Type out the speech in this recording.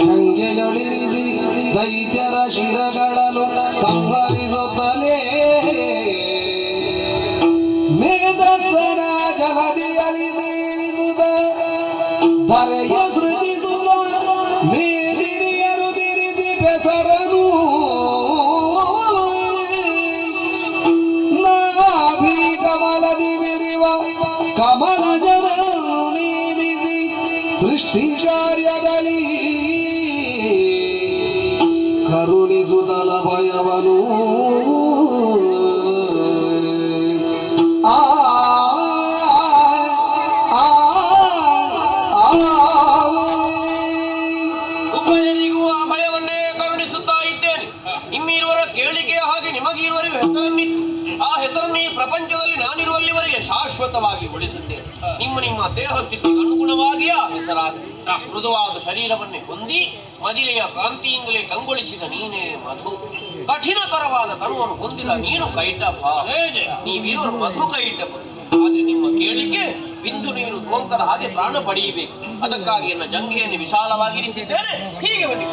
ಗಂಗೆಯೊಳಿರಿಸಿ ದೈತ್ಯರ ಶಿರಗಳಲು ಸಂಭವಿಸುತ್ತಲೇ. ಮೇಧಸ್ಸನ ಜಲದಿಯಲಿ ಸೇರಿದುದ ಧರೆಯ ಸೃಜಿಸುತ್ತ ಕಮಲದಿ ಬಿರಿವ ಕಮಲ ಜನರನ್ನು ನೇಮಿಸಿ ಸೃಷ್ಟಿ ಕಾರ್ಯದಲ್ಲಿ ಕರುಣಿಸುದಲ ಭಯವನು ಆ ನಾನಿರುವಲ್ಲಿವರೆಗೆ ಶಾಶ್ವತವಾಗಿ ಉಳಿಸುತ್ತೇನೆ. ನಿಮ್ಮ ನಿಮ್ಮ ದೇಹ ಸ್ಥಿತಿಗೆ ಅನುಗುಣವಾಗಿ ಆ ಹೆಸರಾದ ಮೃದುವಾದ ಶರೀರವನ್ನೇ ಹೊಂದಿ ಮದಿಲೆಯ ಕಾಂತಿಯಿಂದಲೇ ಕಂಗೊಳಿಸಿದ ನೀನೇ ಮಧು. ಕಠಿಣಕರವಾದ ತನುವನ್ನು ಹೊಂದಿದ ನೀನು ಕೈಟಪ್ಪ ನೀವಿರೋ ಮಧು ಕೈಟ ಆದ್ರೆ ನಿಮ್ಮ ಕೇಳಿಕೆ ಬಿಂದು ನೀರು ಸೋಂಕದ ಹಾಗೆ ಪ್ರಾಣ ಪಡೆಯಬೇಕು. ಅದಕ್ಕಾಗಿ ನನ್ನ ಜಂಗೆಯನ್ನು ವಿಶಾಲವಾಗಿರಿಸಿದ್ದೇನೆ. ಹೀಗೆ ಬನ್ನಿ.